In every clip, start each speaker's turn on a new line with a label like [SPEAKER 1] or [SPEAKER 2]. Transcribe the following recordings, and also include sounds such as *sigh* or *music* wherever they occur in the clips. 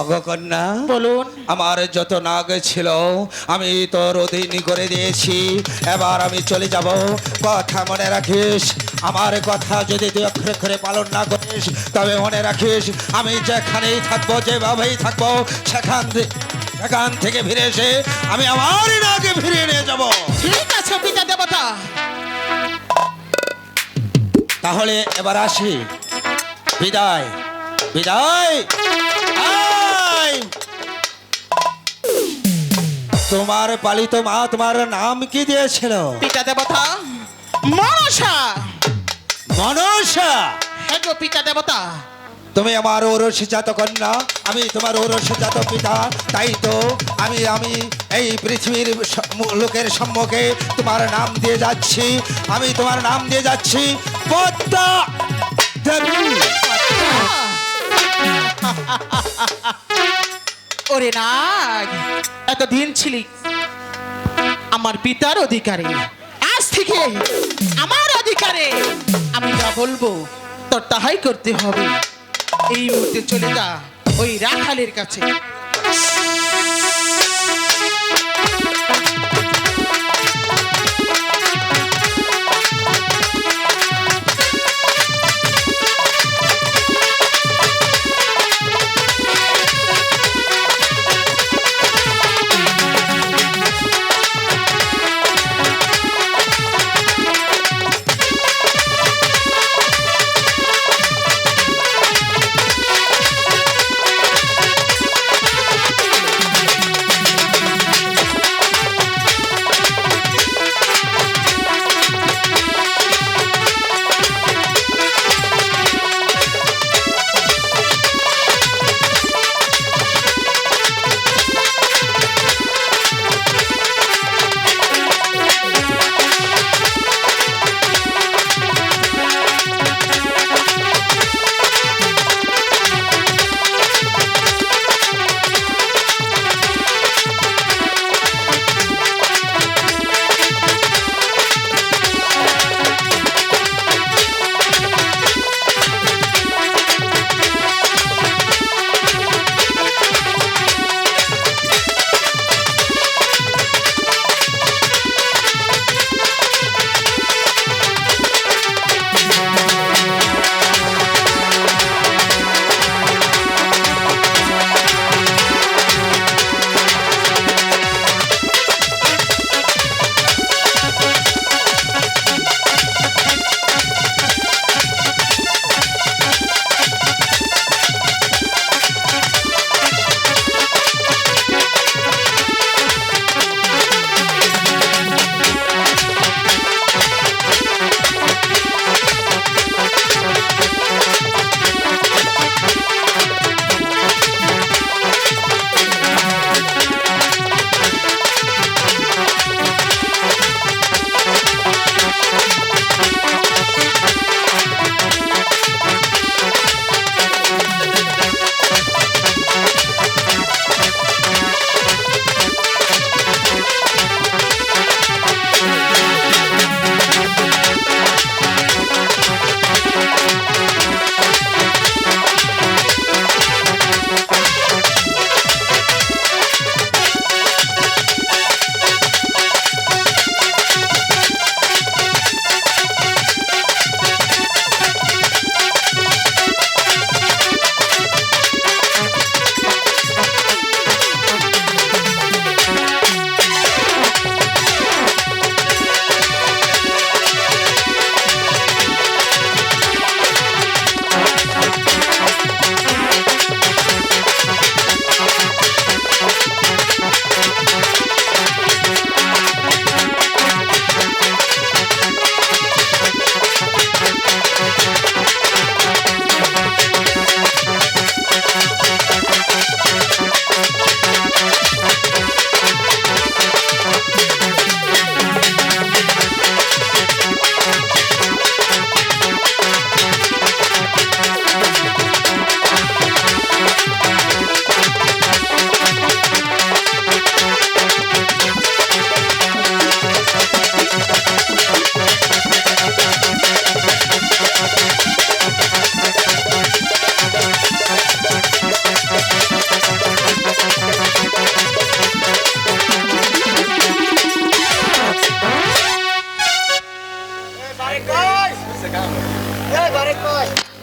[SPEAKER 1] অগকন্যা
[SPEAKER 2] বলুন।
[SPEAKER 1] আমার যত নাগ ছিল আমি তোর অধীন করে দিয়েছি। এবার আমি চলে যাব। কথা মনে রাখিস আমার কথা যদি তুই অক্ষরে অক্ষরে পালন না করিস তবে মনে রাখিস আমি যেখানেই থাকব যেভাবেই থাকব সেখান থেকে সেখান থেকে ফিরে এসে আমি আমার নাকে ফিরিয়ে নিয়ে যাব।
[SPEAKER 2] ঠিক আছে পিতা দেবতা।
[SPEAKER 1] তাহলে এবার আসি। বিদায় বিদায়। তোমার পালিত মা তোমার নাম কি দিয়েছিল?
[SPEAKER 2] পিতা দেবতা। মনসা।
[SPEAKER 1] মনসা?
[SPEAKER 2] হ্যাঁ গো পিতা দেবতা।
[SPEAKER 1] তুমি আমার ওরসজাত কন্যা আমি তোমার ওরসজাত পিতা তাই তো আমি আমি এই পৃথিবীর লোকের সম্মুখে তোমার নাম দিয়ে যাচ্ছি। আমি তোমার নাম দিয়ে যাচ্ছি পদ্মা দেবী। *laughs*
[SPEAKER 2] ওরে নাগ। এতদিন ছিলি আমার পিতার অধিকারে। আজ থেকে আমার অধিকারে আমি যা বলব, তোর তাহাই করতে হবে। এই মুহূর্তে চলে যা ওই রাখালের কাছে।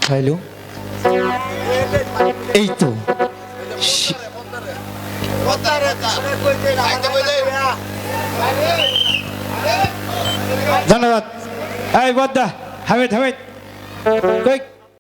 [SPEAKER 3] হ্যালো? এই তো। ধন্যবাদ। এই বদ্দা হামিদ হামিদ। কই?